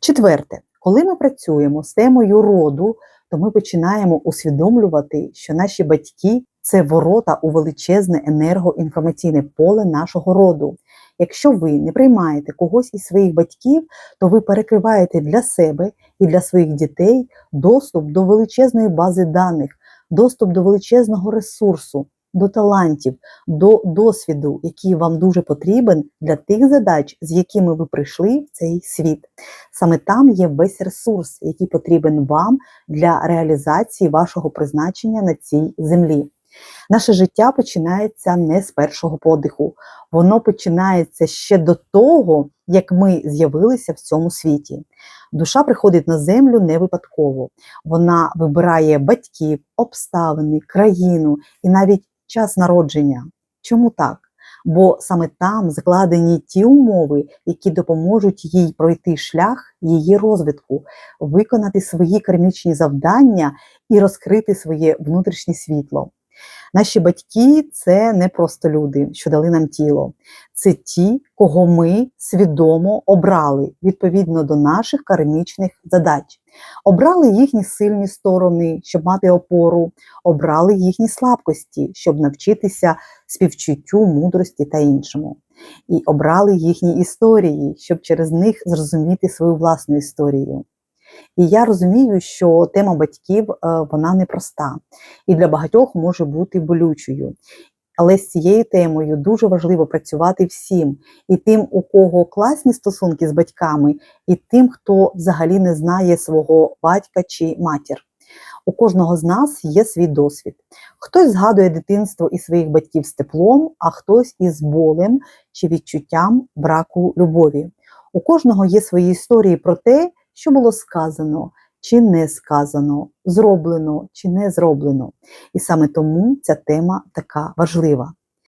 Четверте, коли ми працюємо з темою роду, то ми починаємо усвідомлювати, що наші батьки це ворота у величезне енергоінформаційне поле нашого роду. Якщо ви не приймаєте когось із своїх батьків, то ви перекриваєте для себе і для своїх дітей доступ до величезної бази даних, доступ до величезного ресурсу, до талантів, до досвіду, який вам дуже потрібен для тих задач, з якими ви прийшли в цей світ. Саме там є весь ресурс, який потрібен вам для реалізації вашого призначення на цій землі. Наше життя починається не з першого подиху, воно починається ще до того, як ми з'явилися в цьому світі. Душа приходить на землю не випадково. Вона вибирає батьків, обставини, країну і навіть час народження. Чому так? Бо саме там закладені ті умови, які допоможуть їй пройти шлях її розвитку, виконати свої кармічні завдання і розкрити своє внутрішнє світло. Наші батьки це не просто люди, що дали нам тіло. Це ті, кого ми свідомо обрали відповідно до наших кармічних задач. Обрали їхні сильні сторони, щоб мати опору, обрали їхні слабкості, щоб навчитися співчуттю, мудрості та іншому. І обрали їхні історії, щоб через них зрозуміти свою власну історію. І я розумію, що тема батьків е, вона непроста і для багатьох може бути болючою. Але з цією темою дуже важливо працювати всім, і тим, у кого класні стосунки з батьками, і тим, хто взагалі не знає свого батька чи матір. У кожного з нас є свій досвід. Хтось згадує дитинство і своїх батьків з теплом, а хтось із болем чи відчуттям браку любові. У кожного є свої історії про те, що було сказано чи не сказано, зроблено чи не зроблено. І саме тому ця тема така важлива.